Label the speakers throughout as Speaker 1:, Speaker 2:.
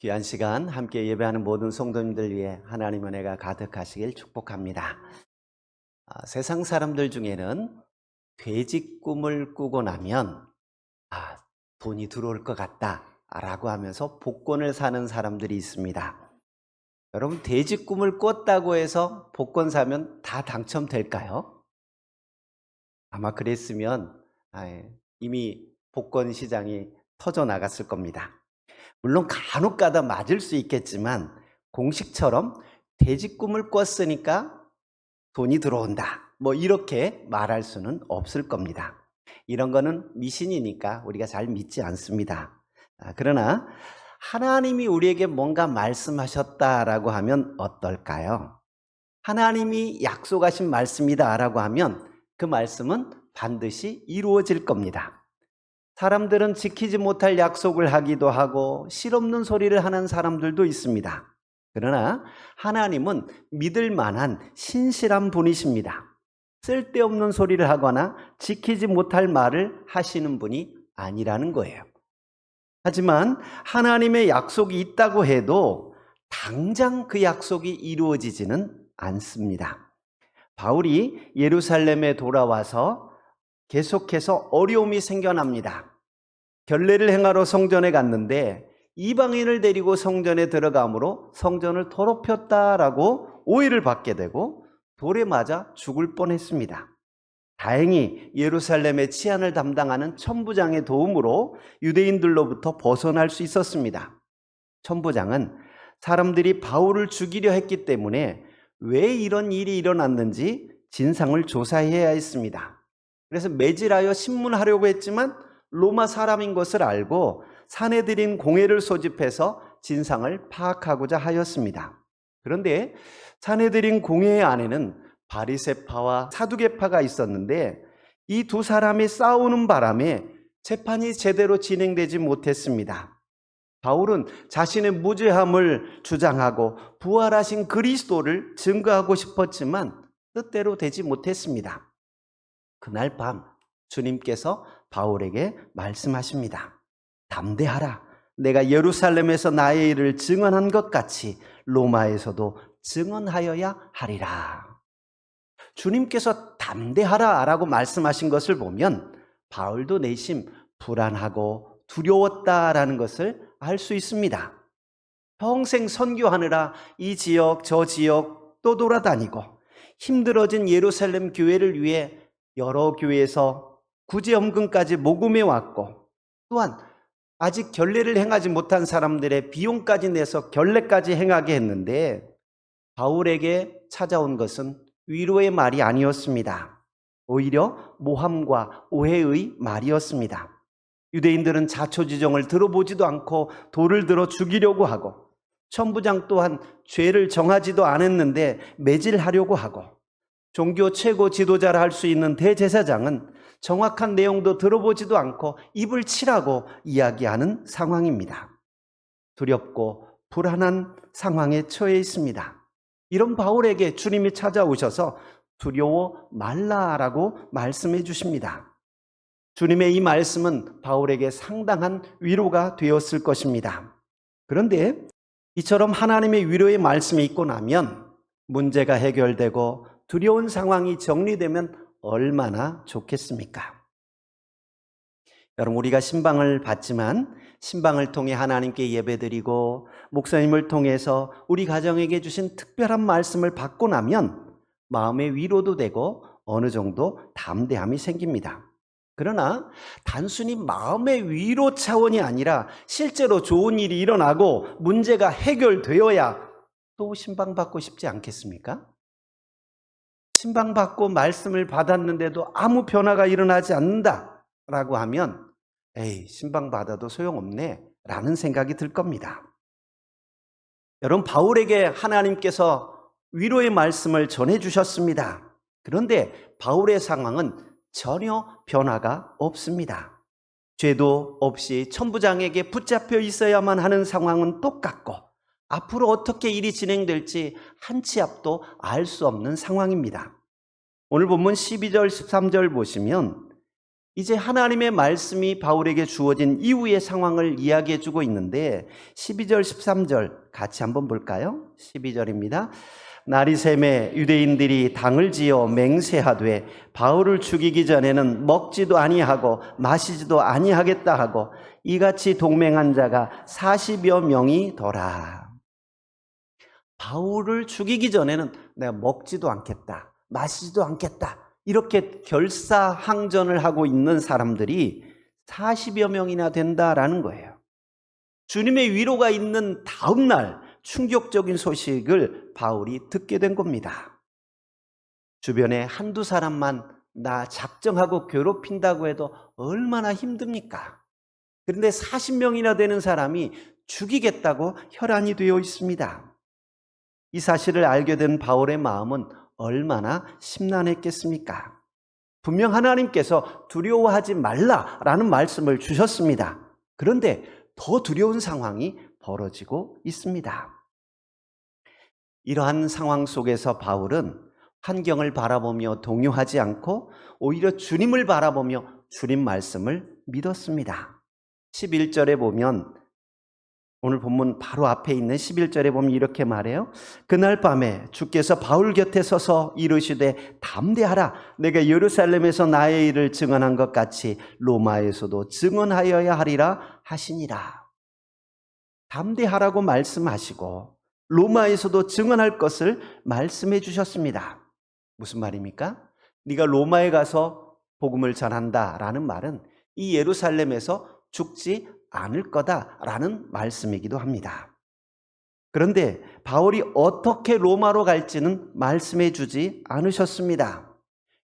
Speaker 1: 귀한 시간 함께 예배하는 모든 성도님들 위해 하나님 은혜가 가득하시길 축복합니다. 아, 세상 사람들 중에는 돼지 꿈을 꾸고 나면 아, 돈이 들어올 것 같다라고 하면서 복권을 사는 사람들이 있습니다. 여러분 돼지 꿈을 꿨다고 해서 복권 사면 다 당첨될까요? 아마 그랬으면 아, 이미 복권 시장이 터져 나갔을 겁니다. 물론 간혹 가다 맞을 수 있겠지만 공식처럼 돼지 꿈을 꿨으니까 돈이 들어온다. 뭐 이렇게 말할 수는 없을 겁니다. 이런 거는 미신이니까 우리가 잘 믿지 않습니다. 아, 그러나 하나님이 우리에게 뭔가 말씀하셨다라고 하면 어떨까요? 하나님이 약속하신 말씀이다라고 하면 그 말씀은 반드시 이루어질 겁니다. 사람들은 지키지 못할 약속을 하기도 하고 실없는 소리를 하는 사람들도 있습니다. 그러나 하나님은 믿을 만한 신실한 분이십니다. 쓸데없는 소리를 하거나 지키지 못할 말을 하시는 분이 아니라는 거예요. 하지만 하나님의 약속이 있다고 해도 당장 그 약속이 이루어지지는 않습니다. 바울이 예루살렘에 돌아와서 계속해서 어려움이 생겨납니다. 결례를 행하러 성전에 갔는데 이방인을 데리고 성전에 들어가므로 성전을 더럽혔다라고 오해를 받게 되고 돌에 맞아 죽을 뻔했습니다. 다행히 예루살렘의 치안을 담당하는 천부장의 도움으로 유대인들로부터 벗어날 수 있었습니다. 천부장은 사람들이 바울을 죽이려 했기 때문에 왜 이런 일이 일어났는지 진상을 조사해야 했습니다. 그래서 매질하여 신문하려고 했지만 로마 사람인 것을 알고 사내들인 공회를 소집해서 진상을 파악하고자 하였습니다. 그런데 사내들인 공회 안에는 바리세파와 사두개파가 있었는데 이 두 사람이 싸우는 바람에 재판이 제대로 진행되지 못했습니다. 바울은 자신의 무죄함을 주장하고 부활하신 그리스도를 증거하고 싶었지만 뜻대로 되지 못했습니다. 그날 밤 주님께서 바울에게 말씀하십니다. 담대하라. 내가 예루살렘에서 나의 일을 증언한 것 같이 로마에서도 증언하여야 하리라. 주님께서 담대하라 라고 말씀하신 것을 보면 바울도 내심 불안하고 두려웠다라는 것을 알 수 있습니다. 평생 선교하느라 이 지역 저 지역 또 돌아다니고 힘들어진 예루살렘 교회를 위해 여러 교회에서 구제험금까지 모금해 왔고 또한 아직 결례를 행하지 못한 사람들의 비용까지 내서 결례까지 행하게 했는데 바울에게 찾아온 것은 위로의 말이 아니었습니다. 오히려 모함과 오해의 말이었습니다. 유대인들은 자초지종을 들어보지도 않고 돌을 들어 죽이려고 하고 천부장 또한 죄를 정하지도 않았는데 매질하려고 하고 종교 최고 지도자를 할수 있는 대제사장은 정확한 내용도 들어보지도 않고 입을 치라고 이야기하는 상황입니다. 두렵고 불안한 상황에 처해 있습니다. 이런 바울에게 주님이 찾아오셔서 두려워 말라라고 말씀해 주십니다. 주님의 이 말씀은 바울에게 상당한 위로가 되었을 것입니다. 그런데 이처럼 하나님의 위로의 말씀이 있고 나면 문제가 해결되고 두려운 상황이 정리되면 얼마나 좋겠습니까? 여러분, 우리가 신방을 받지만 신방을 통해 하나님께 예배드리고 목사님을 통해서 우리 가정에게 주신 특별한 말씀을 받고 나면 마음의 위로도 되고 어느 정도 담대함이 생깁니다. 그러나 단순히 마음의 위로 차원이 아니라 실제로 좋은 일이 일어나고 문제가 해결되어야 또 신방받고 싶지 않겠습니까? 신방받고 말씀을 받았는데도 아무 변화가 일어나지 않는다 라고 하면 에이, 신방받아도 소용없네 라는 생각이 들 겁니다. 여러분, 바울에게 하나님께서 위로의 말씀을 전해주셨습니다. 그런데 바울의 상황은 전혀 변화가 없습니다. 죄도 없이 천부장에게 붙잡혀 있어야만 하는 상황은 똑같고 앞으로 어떻게 일이 진행될지 한 치 앞도 알 수 없는 상황입니다. 오늘 본문 12절, 13절 보시면 이제 하나님의 말씀이 바울에게 주어진 이후의 상황을 이야기해 주고 있는데 12절 13절 같이 한번 볼까요? 12절입니다. 날이 샘에 유대인들이 당을 지어 맹세하되 바울을 죽이기 전에는 먹지도 아니하고 마시지도 아니하겠다 하고 이같이 동맹한 자가 40여 명이 더라. 바울을 죽이기 전에는 내가 먹지도 않겠다. 마시지도 않겠다. 이렇게 결사항전을 하고 있는 사람들이 40여 명이나 된다라는 거예요. 주님의 위로가 있는 다음 날 충격적인 소식을 바울이 듣게 된 겁니다. 주변에 한두 사람만 나 작정하고 괴롭힌다고 해도 얼마나 힘듭니까? 그런데 40명이나 되는 사람이 죽이겠다고 혈안이 되어 있습니다. 이 사실을 알게 된 바울의 마음은 얼마나 심란했겠습니까? 분명 하나님께서 두려워하지 말라라는 말씀을 주셨습니다. 그런데 더 두려운 상황이 벌어지고 있습니다. 이러한 상황 속에서 바울은 환경을 바라보며 동요하지 않고 오히려 주님을 바라보며 주님 말씀을 믿었습니다. 11절에 보면 오늘 본문 바로 앞에 있는 11절에 보면 이렇게 말해요. 그날 밤에 주께서 바울 곁에 서서 이르시되 담대하라 내가 예루살렘에서 나의 일을 증언한 것 같이 로마에서도 증언하여야 하리라 하시니라. 담대하라고 말씀하시고 로마에서도 증언할 것을 말씀해 주셨습니다. 무슨 말입니까? 네가 로마에 가서 복음을 전한다라는 말은 이 예루살렘에서 죽지 않을 거다라는 말씀이기도 합니다. 그런데 바울이 어떻게 로마로 갈지는 말씀해 주지 않으셨습니다.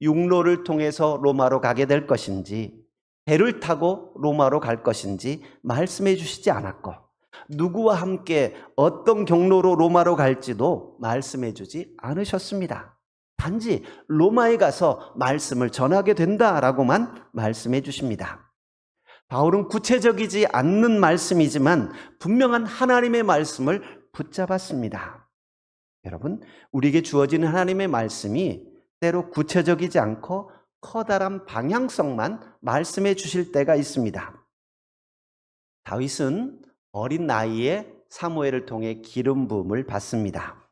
Speaker 1: 육로를 통해서 로마로 가게 될 것인지, 배를 타고 로마로 갈 것인지 말씀해 주시지 않았고, 누구와 함께 어떤 경로로 로마로 갈지도 말씀해 주지 않으셨습니다. 단지 로마에 가서 말씀을 전하게 된다라고만 말씀해 주십니다. 바울은 구체적이지 않는 말씀이지만 분명한 하나님의 말씀을 붙잡았습니다. 여러분, 우리에게 주어지는 하나님의 말씀이 때로 구체적이지 않고 커다란 방향성만 말씀해 주실 때가 있습니다. 다윗은 어린 나이에 사무엘을 통해 기름 부음을 받습니다.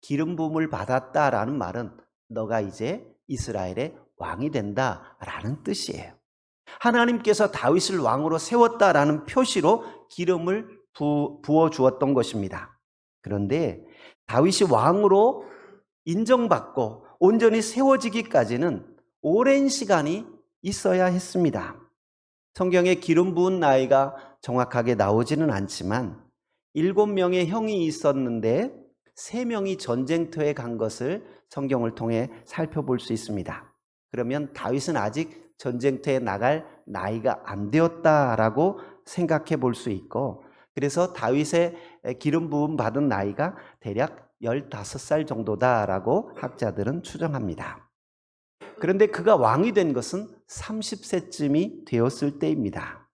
Speaker 1: 기름 부음을 받았다라는 말은 너가 이제 이스라엘의 왕이 된다라는 뜻이에요. 하나님께서 다윗을 왕으로 세웠다라는 표시로 기름을 부, 부어 주었던 것입니다. 그런데 다윗이 왕으로 인정받고 온전히 세워지기까지는 오랜 시간이 있어야 했습니다. 성경에 기름 부은 나이가 정확하게 나오지는 않지만 일곱 명의 형이 있었는데 세 명이 전쟁터에 간 것을 성경을 통해 살펴볼 수 있습니다. 그러면 다윗은 아직 전쟁터에 나갈 나이가 안 되었다라고 생각해 볼 수 있고 그래서 다윗의 기름 부음 받은 나이가 대략 15살 정도다라고 학자들은 추정합니다. 그런데 그가 왕이 된 것은 30세쯤이 되었을 때입니다.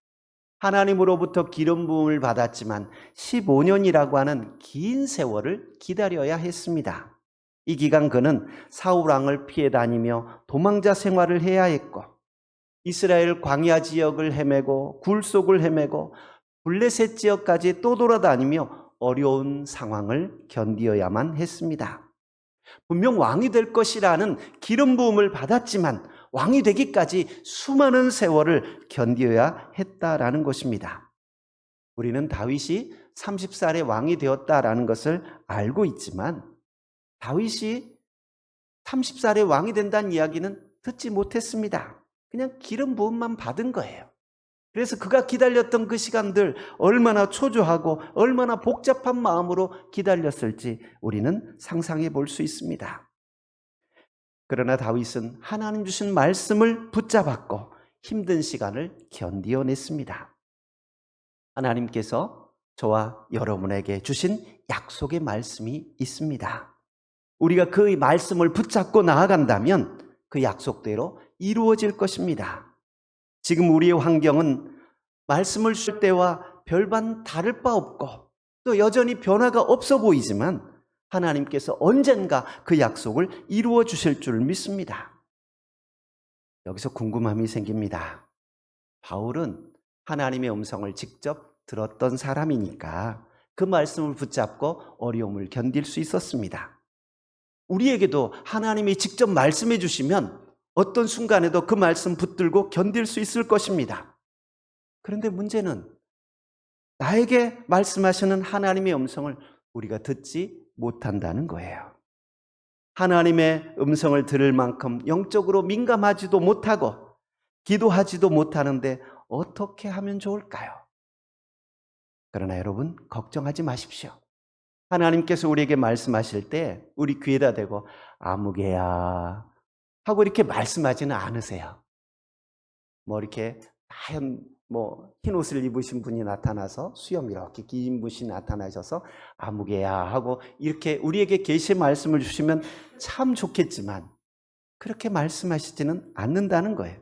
Speaker 1: 하나님으로부터 기름 부음을 받았지만 15년이라고 하는 긴 세월을 기다려야 했습니다. 이 기간 그는 사울 왕을 피해 다니며 도망자 생활을 해야 했고 이스라엘 광야 지역을 헤매고 굴 속을 헤매고 블레셋 지역까지 또 돌아다니며 어려운 상황을 견디어야만 했습니다. 분명 왕이 될 것이라는 기름 부음을 받았지만 왕이 되기까지 수많은 세월을 견디어야 했다라는 것입니다. 우리는 다윗이 30살에 왕이 되었다라는 것을 알고 있지만 다윗이 30살에 왕이 된다는 이야기는 듣지 못했습니다. 그냥 기름 부음만 받은 거예요. 그래서 그가 기다렸던 그 시간들 얼마나 초조하고 얼마나 복잡한 마음으로 기다렸을지 우리는 상상해 볼 수 있습니다. 그러나 다윗은 하나님 주신 말씀을 붙잡았고 힘든 시간을 견디어냈습니다. 하나님께서 저와 여러분에게 주신 약속의 말씀이 있습니다. 우리가 그 말씀을 붙잡고 나아간다면 그 약속대로 이루어질 것입니다. 지금 우리의 환경은 말씀을 줄 때와 별반 다를 바 없고 또 여전히 변화가 없어 보이지만 하나님께서 언젠가 그 약속을 이루어 주실 줄 믿습니다. 여기서 궁금함이 생깁니다. 바울은 하나님의 음성을 직접 들었던 사람이니까 그 말씀을 붙잡고 어려움을 견딜 수 있었습니다. 우리에게도 하나님이 직접 말씀해 주시면 어떤 순간에도 그 말씀 붙들고 견딜 수 있을 것입니다. 그런데 문제는 나에게 말씀하시는 하나님의 음성을 우리가 듣지 못한다는 거예요. 하나님의 음성을 들을 만큼 영적으로 민감하지도 못하고 기도하지도 못하는데 어떻게 하면 좋을까요? 그러나 여러분, 걱정하지 마십시오. 하나님께서 우리에게 말씀하실 때 우리 귀에다 대고 아무개야 하고 이렇게 말씀하지는 않으세요. 뭐 이렇게 하얀 뭐흰 옷을 입으신 분이 나타나서 수염 이렇게 긴 분이 나타나셔서 아무개야 하고 이렇게 우리에게 계시 말씀을 주시면 참 좋겠지만 그렇게 말씀하시지는 않는다는 거예요.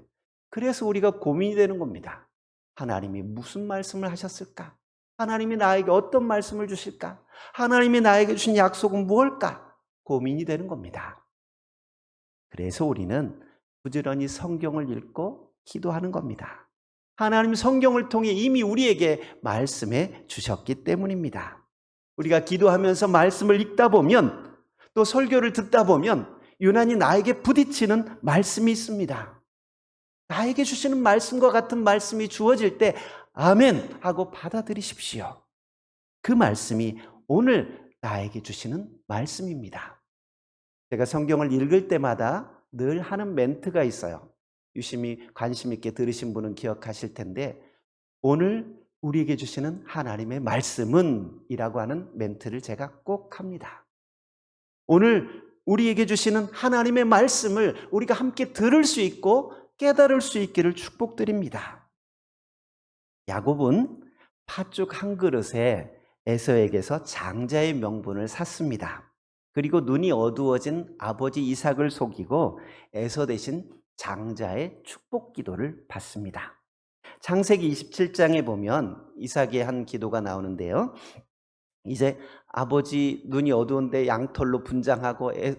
Speaker 1: 그래서 우리가 고민이 되는 겁니다. 하나님이 무슨 말씀을 하셨을까? 하나님이 나에게 어떤 말씀을 주실까? 하나님이 나에게 주신 약속은 무엇일까? 고민이 되는 겁니다. 그래서 우리는 부지런히 성경을 읽고 기도하는 겁니다. 하나님 성경을 통해 이미 우리에게 말씀해 주셨기 때문입니다. 우리가 기도하면서 말씀을 읽다 보면 또 설교를 듣다 보면 유난히 나에게 부딪히는 말씀이 있습니다. 나에게 주시는 말씀과 같은 말씀이 주어질 때 아멘 하고 받아들이십시오. 그 말씀이 오늘 나에게 주시는 말씀입니다. 제가 성경을 읽을 때마다 늘 하는 멘트가 있어요. 유심히 관심 있게 들으신 분은 기억하실 텐데 오늘 우리에게 주시는 하나님의 말씀은 이라고 하는 멘트를 제가 꼭 합니다. 오늘 우리에게 주시는 하나님의 말씀을 우리가 함께 들을 수 있고 깨달을 수 있기를 축복드립니다. 야곱은 팥죽 한 그릇에 에서에게서 장자의 명분을 샀습니다. 그리고 눈이 어두워진 아버지 이삭을 속이고 에서 대신 장자의 축복 기도를 받습니다. 창세기 27장에 보면 이삭의 한 기도가 나오는데요. 이제 아버지 눈이 어두운데 양털로 분장하고 애,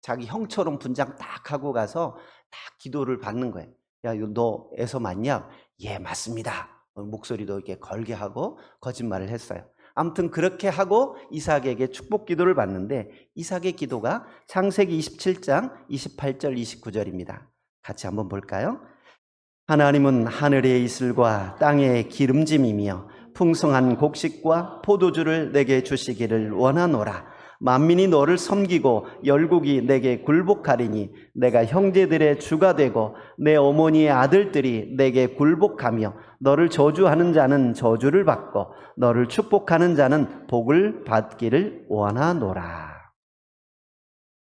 Speaker 1: 자기 형처럼 분장 딱 하고 가서 딱 기도를 받는 거예요. 야, 너 에서 맞냐? 예, 맞습니다. 목소리도 이렇게 걸게 하고 거짓말을 했어요. 아무튼 그렇게 하고 이삭에게 축복 기도를 받는데 이삭의 기도가 창세기 27장 28절 29절입니다. 같이 한번 볼까요? 하나님은 하늘의 이슬과 땅의 기름짐이며 풍성한 곡식과 포도주를 내게 주시기를 원하노라. 만민이 너를 섬기고 열국이 내게 굴복하리니 내가 형제들의 주가 되고 내 어머니의 아들들이 내게 굴복하며 너를 저주하는 자는 저주를 받고 너를 축복하는 자는 복을 받기를 원하노라.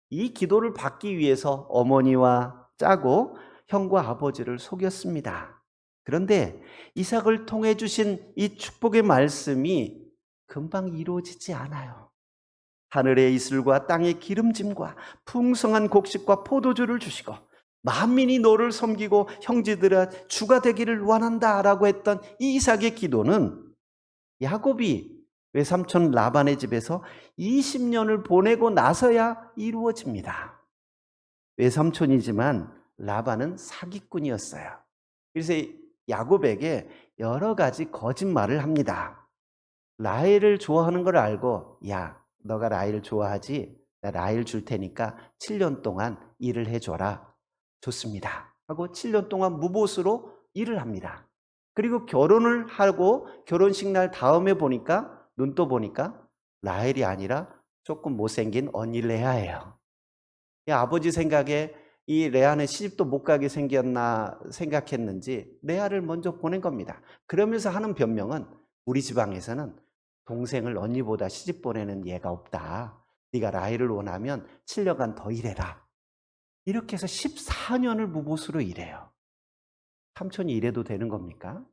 Speaker 1: 이 기도를 받기 위해서 어머니와 짜고 형과 아버지를 속였습니다. 그런데 이삭을 통해 주신 이 축복의 말씀이 금방 이루어지지 않아요. 하늘의 이슬과 땅의 기름짐과 풍성한 곡식과 포도주를 주시고 만민이 너를 섬기고 형제들의 주가 되기를 원한다라고 했던 이 이삭의 기도는 야곱이 외삼촌 라반의 집에서 20년을 보내고 나서야 이루어집니다. 외삼촌이지만 라반은 사기꾼이었어요. 그래서 야곱에게 여러 가지 거짓말을 합니다. 라헬을 좋아하는 걸 알고 야 너가 라헬을 좋아하지 나 라헬 줄 테니까 7년 동안 일을 해줘라. 좋습니다. 하고 7년 동안 무보수로 일을 합니다. 그리고 결혼을 하고 결혼식 날 다음에 보니까 눈또 보니까 라헬이 아니라 조금 못생긴 언니 레아예요. 아버지 생각에 이 레아는 시집도 못 가게 생겼나 생각했는지 레아를 먼저 보낸 겁니다. 그러면서 하는 변명은 우리 지방에서는 동생을 언니보다 시집 보내는 예가 없다. 네가 라헬을 원하면 7년간 더 일해라. 이렇게 해서 14년을 무보수로 일해요. 삼촌이 이래도 되는 겁니까?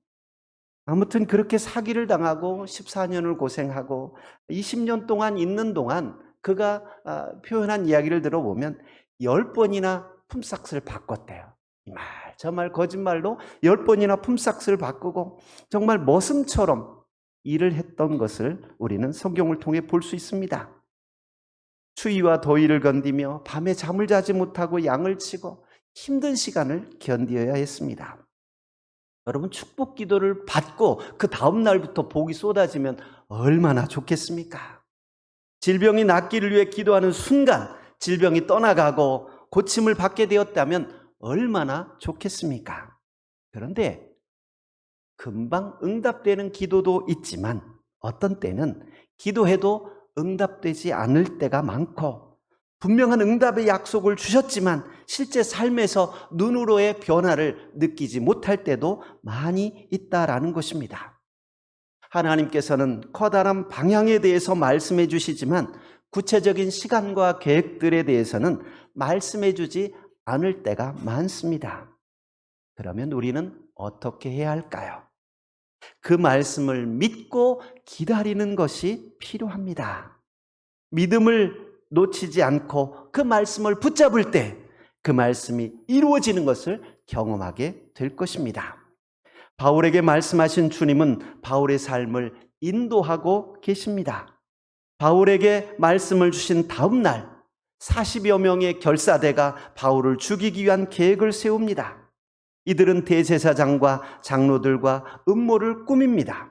Speaker 1: 아무튼 그렇게 사기를 당하고 14년을 고생하고 20년 동안 있는 동안 그가 아, 표현한 이야기를 들어보면 10번이나 품삯을 바꿨대요. 이 말, 저 말 거짓말로 10번이나 품삯을 바꾸고 정말 머슴처럼 일을 했던 것을 우리는 성경을 통해 볼 수 있습니다. 추위와 더위를 견디며 밤에 잠을 자지 못하고 양을 치고 힘든 시간을 견디어야 했습니다. 여러분 축복 기도를 받고 그 다음 날부터 복이 쏟아지면 얼마나 좋겠습니까? 질병이 낫기를 위해 기도하는 순간 질병이 떠나가고 고침을 받게 되었다면 얼마나 좋겠습니까? 그런데 금방 응답되는 기도도 있지만 어떤 때는 기도해도 응답되지 않을 때가 많고 분명한 응답의 약속을 주셨지만 실제 삶에서 눈으로의 변화를 느끼지 못할 때도 많이 있다라는 것입니다. 하나님께서는 커다란 방향에 대해서 말씀해 주시지만 구체적인 시간과 계획들에 대해서는 말씀해 주지 않을 때가 많습니다. 그러면 우리는 어떻게 해야 할까요? 그 말씀을 믿고 기다리는 것이 필요합니다. 믿음을 놓치지 않고 그 말씀을 붙잡을 때 그 말씀이 이루어지는 것을 경험하게 될 것입니다. 바울에게 말씀하신 주님은 바울의 삶을 인도하고 계십니다. 바울에게 말씀을 주신 다음 날 40여 명의 결사대가 바울을 죽이기 위한 계획을 세웁니다. 이들은 대제사장과 장로들과 음모를 꾸밉니다.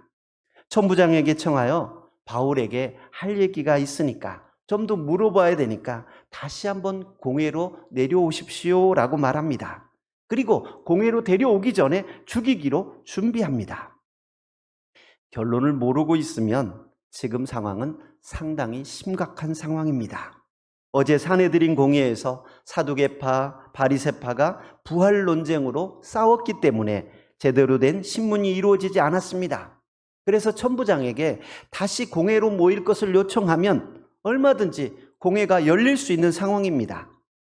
Speaker 1: 천부장에게 청하여 바울에게 할 얘기가 있으니까 좀 더 물어봐야 되니까 다시 한번 공회로 내려오십시오 라고 말합니다. 그리고 공회로 데려오기 전에 죽이기로 준비합니다. 결론을 모르고 있으면 지금 상황은 상당히 심각한 상황입니다. 어제 사내들인 공회에서 사두개파, 바리세파가 부활 논쟁으로 싸웠기 때문에 제대로 된 신문이 이루어지지 않았습니다. 그래서 천부장에게 다시 공회로 모일 것을 요청하면 얼마든지 공회가 열릴 수 있는 상황입니다.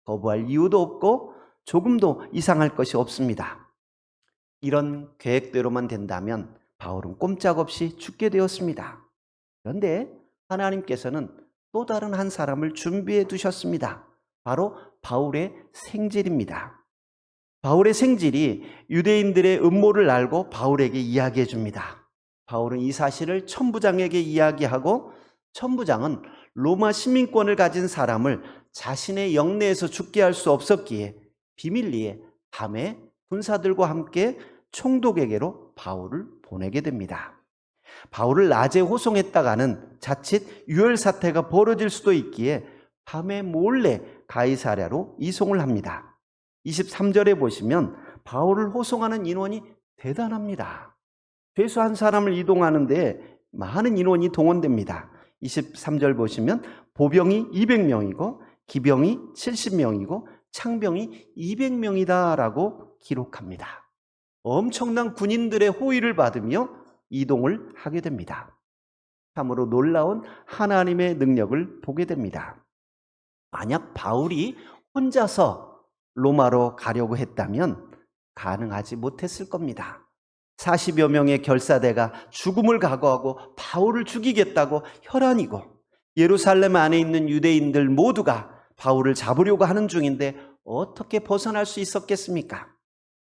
Speaker 1: 거부할 이유도 없고 조금도 이상할 것이 없습니다. 이런 계획대로만 된다면 바울은 꼼짝없이 죽게 되었습니다. 그런데 하나님께서는 또 다른 한 사람을 준비해 두셨습니다. 바로 바울의 생질입니다. 바울의 생질이 유대인들의 음모를 알고 바울에게 이야기해 줍니다. 바울은 이 사실을 천부장에게 이야기하고 천부장은 로마 시민권을 가진 사람을 자신의 영내에서 죽게 할 수 없었기에 비밀리에 밤에 군사들과 함께 총독에게로 바울을 보내게 됩니다. 바울을 낮에 호송했다가는 자칫 유혈 사태가 벌어질 수도 있기에 밤에 몰래 가이사랴로 이송을 합니다. 23절에 보시면 바울을 호송하는 인원이 대단합니다. 죄수 한 사람을 이동하는데 많은 인원이 동원됩니다. 23절 보시면 보병이 200명이고 기병이 70명이고 창병이 200명이다라고 기록합니다. 엄청난 군인들의 호의를 받으며 이동을 하게 됩니다. 참으로 놀라운 하나님의 능력을 보게 됩니다. 만약 바울이 혼자서 로마로 가려고 했다면 가능하지 못했을 겁니다. 40여 명의 결사대가 죽음을 각오하고 바울을 죽이겠다고 혈안이고 예루살렘 안에 있는 유대인들 모두가 바울을 잡으려고 하는 중인데 어떻게 벗어날 수 있었겠습니까?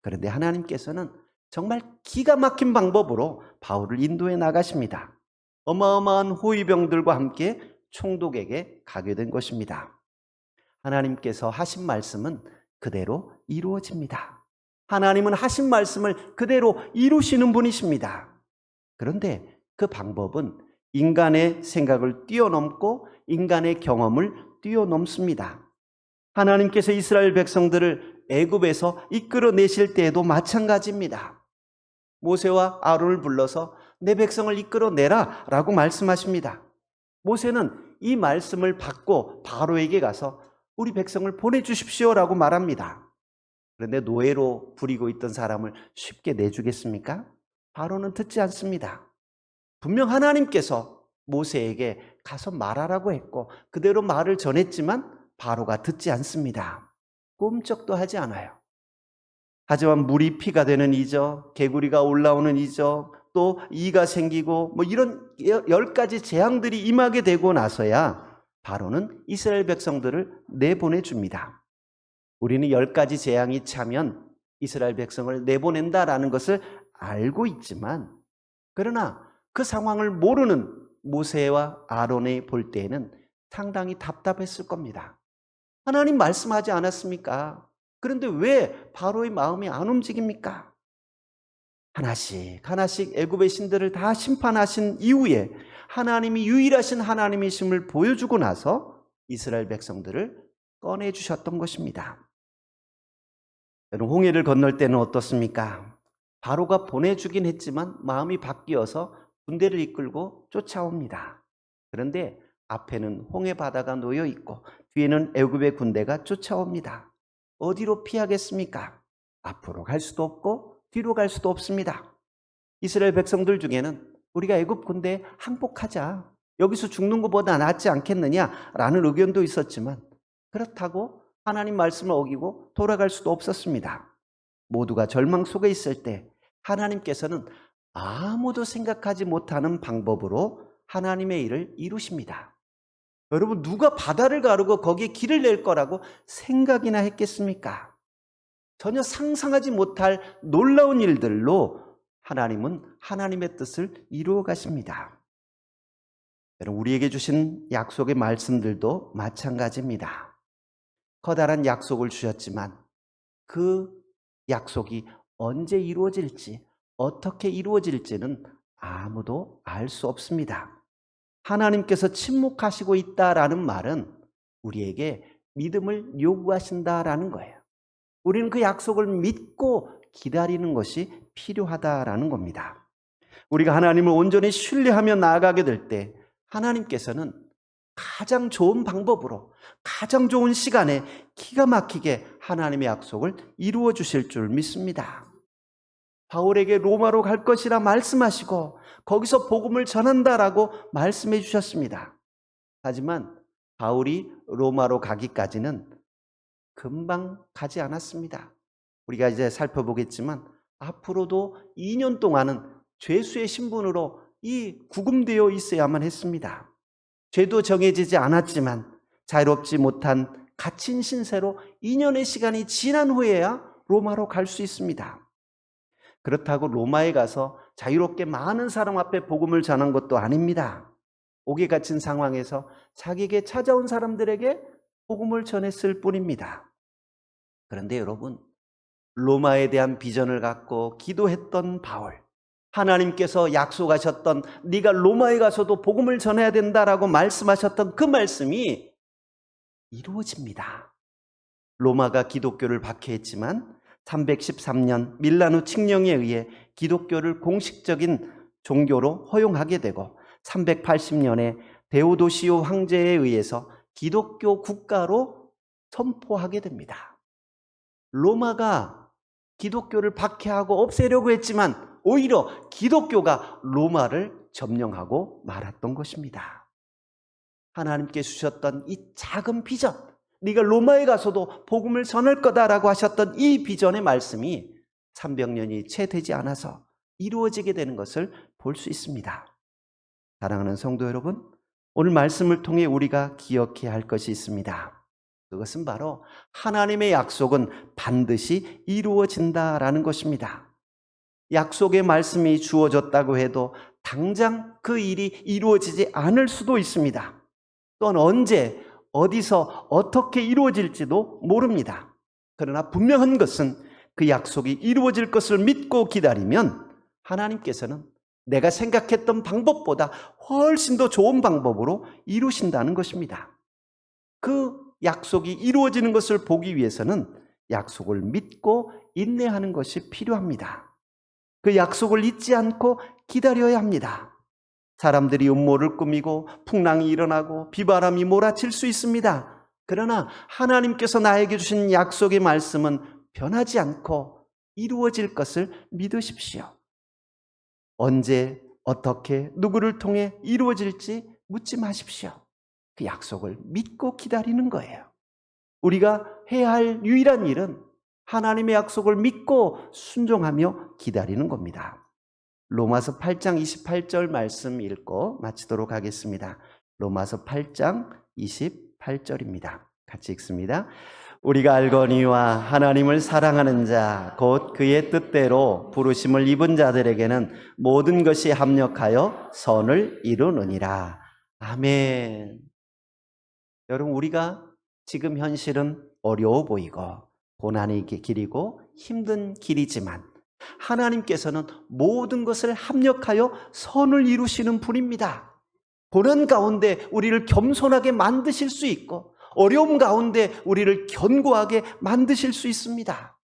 Speaker 1: 그런데 하나님께서는 정말 기가 막힌 방법으로 바울을 인도해 나가십니다. 어마어마한 호위병들과 함께 총독에게 가게 된 것입니다. 하나님께서 하신 말씀은 그대로 이루어집니다. 하나님은 하신 말씀을 그대로 이루시는 분이십니다. 그런데 그 방법은 인간의 생각을 뛰어넘고 인간의 경험을 뛰어넘습니다. 하나님께서 이스라엘 백성들을 애굽에서 이끌어내실 때에도 마찬가지입니다. 모세와 아론을 불러서 내 백성을 이끌어내라 라고 말씀하십니다. 모세는 이 말씀을 받고 바로에게 가서 우리 백성을 보내주십시오 라고 말합니다. 그런데 노예로 부리고 있던 사람을 쉽게 내주겠습니까? 바로는 듣지 않습니다. 분명 하나님께서 모세에게 가서 말하라고 했고 그대로 말을 전했지만 바로가 듣지 않습니다. 꼼짝도 하지 않아요. 하지만 물이 피가 되는 이적, 개구리가 올라오는 이적, 또 이가 생기고 뭐 이런 열 가지 재앙들이 임하게 되고 나서야 바로는 이스라엘 백성들을 내보내 줍니다. 우리는 열 가지 재앙이 차면 이스라엘 백성을 내보낸다라는 것을 알고 있지만 그러나 그 상황을 모르는 모세와 아론의 볼 때에는 상당히 답답했을 겁니다. 하나님 말씀하지 않았습니까? 그런데 왜 바로의 마음이 안 움직입니까? 하나씩 하나씩 애굽의 신들을 다 심판하신 이후에 하나님이 유일하신 하나님이심을 보여주고 나서 이스라엘 백성들을 꺼내 주셨던 것입니다. 여러분 홍해를 건널 때는 어떻습니까? 바로가 보내주긴 했지만 마음이 바뀌어서 군대를 이끌고 쫓아옵니다. 그런데 앞에는 홍해 바다가 놓여 있고 뒤에는 애굽의 군대가 쫓아옵니다. 어디로 피하겠습니까? 앞으로 갈 수도 없고 뒤로 갈 수도 없습니다. 이스라엘 백성들 중에는 우리가 애굽 군대에 항복하자. 여기서 죽는 것보다 낫지 않겠느냐라는 의견도 있었지만 그렇다고 하나님 말씀을 어기고 돌아갈 수도 없었습니다. 모두가 절망 속에 있을 때 하나님께서는 아무도 생각하지 못하는 방법으로 하나님의 일을 이루십니다. 여러분, 누가 바다를 가르고 거기에 길을 낼 거라고 생각이나 했겠습니까? 전혀 상상하지 못할 놀라운 일들로 하나님은 하나님의 뜻을 이루어 가십니다. 여러분, 우리에게 주신 약속의 말씀들도 마찬가지입니다. 커다란 약속을 주셨지만 그 약속이 언제 이루어질지, 어떻게 이루어질지는 아무도 알 수 없습니다. 하나님께서 침묵하시고 있다라는 말은 우리에게 믿음을 요구하신다라는 거예요. 우리는 그 약속을 믿고 기다리는 것이 필요하다라는 겁니다. 우리가 하나님을 온전히 신뢰하며 나아가게 될 때 하나님께서는 가장 좋은 방법으로 가장 좋은 시간에 기가 막히게 하나님의 약속을 이루어 주실 줄 믿습니다. 바울에게 로마로 갈 것이라 말씀하시고 거기서 복음을 전한다라고 말씀해 주셨습니다. 하지만 바울이 로마로 가기까지는 금방 가지 않았습니다. 우리가 이제 살펴보겠지만 앞으로도 2년 동안은 죄수의 신분으로 이 구금되어 있어야만 했습니다. 죄도 정해지지 않았지만 자유롭지 못한 갇힌 신세로 2년의 시간이 지난 후에야 로마로 갈 수 있습니다. 그렇다고 로마에 가서 자유롭게 많은 사람 앞에 복음을 전한 것도 아닙니다. 옥에 갇힌 상황에서 자기에게 찾아온 사람들에게 복음을 전했을 뿐입니다. 그런데 여러분, 로마에 대한 비전을 갖고 기도했던 바울, 하나님께서 약속하셨던 네가 로마에 가서도 복음을 전해야 된다라고 말씀하셨던 그 말씀이 이루어집니다. 로마가 기독교를 박해했지만 313년 밀라노 칙령에 의해 기독교를 공식적인 종교로 허용하게 되고 380년에 데오도시오 황제에 의해서 기독교 국가로 선포하게 됩니다. 로마가 기독교를 박해하고 없애려고 했지만 오히려 기독교가 로마를 점령하고 말았던 것입니다. 하나님께 주셨던 이 작은 비전, 네가 로마에 가서도 복음을 전할 거다라고 하셨던 이 비전의 말씀이 300년이 채 되지 않아서 이루어지게 되는 것을 볼 수 있습니다. 사랑하는 성도 여러분, 오늘 말씀을 통해 우리가 기억해야 할 것이 있습니다. 그것은 바로 하나님의 약속은 반드시 이루어진다라는 것입니다. 약속의 말씀이 주어졌다고 해도 당장 그 일이 이루어지지 않을 수도 있습니다. 또한 언제, 어디서, 어떻게 이루어질지도 모릅니다. 그러나 분명한 것은 그 약속이 이루어질 것을 믿고 기다리면 하나님께서는 내가 생각했던 방법보다 훨씬 더 좋은 방법으로 이루신다는 것입니다. 그 약속이 이루어지는 것을 보기 위해서는 약속을 믿고 인내하는 것이 필요합니다. 그 약속을 잊지 않고 기다려야 합니다. 사람들이 음모를 꾸미고 풍랑이 일어나고 비바람이 몰아칠 수 있습니다. 그러나 하나님께서 나에게 주신 약속의 말씀은 변하지 않고 이루어질 것을 믿으십시오. 언제, 어떻게, 누구를 통해 이루어질지 묻지 마십시오. 그 약속을 믿고 기다리는 거예요. 우리가 해야 할 유일한 일은 하나님의 약속을 믿고 순종하며 기다리는 겁니다. 로마서 8장 28절 말씀 읽고 마치도록 하겠습니다. 로마서 8장 28절입니다. 같이 읽습니다. 우리가 알거니와 하나님을 사랑하는 자, 곧 그의 뜻대로 부르심을 입은 자들에게는 모든 것이 합력하여 선을 이루느니라. 아멘. 여러분, 우리가 지금 현실은 어려워 보이고, 고난의 길이고 힘든 길이지만, 하나님께서는 모든 것을 합력하여 선을 이루시는 분입니다. 고난 가운데 우리를 겸손하게 만드실 수 있고 어려움 가운데 우리를 견고하게 만드실 수 있습니다.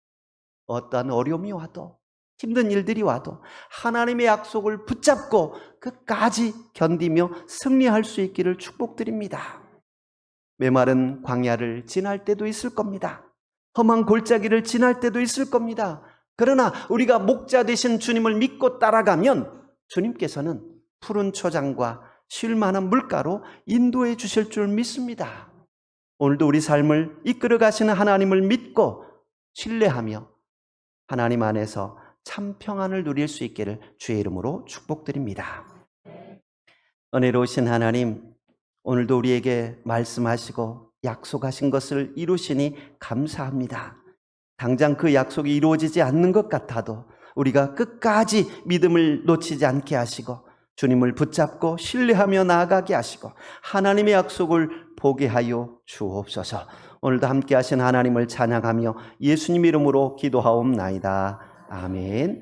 Speaker 1: 어떠한 어려움이 와도 힘든 일들이 와도 하나님의 약속을 붙잡고 끝까지 견디며 승리할 수 있기를 축복드립니다. 메마른 광야를 지날 때도 있을 겁니다. 험한 골짜기를 지날 때도 있을 겁니다. 그러나 우리가 목자 되신 주님을 믿고 따라가면 주님께서는 푸른 초장과 쉴 만한 물가로 인도해 주실 줄 믿습니다. 오늘도 우리 삶을 이끌어 가시는 하나님을 믿고 신뢰하며 하나님 안에서 참 평안을 누릴 수 있기를 주의 이름으로 축복드립니다. 은혜로우신 하나님, 오늘도 우리에게 말씀하시고 약속하신 것을 이루시니 감사합니다. 당장 그 약속이 이루어지지 않는 것 같아도 우리가 끝까지 믿음을 놓치지 않게 하시고 주님을 붙잡고 신뢰하며 나아가게 하시고 하나님의 약속을 보게 하여 주옵소서. 오늘도 함께 하신 하나님을 찬양하며 예수님 이름으로 기도하옵나이다. 아멘.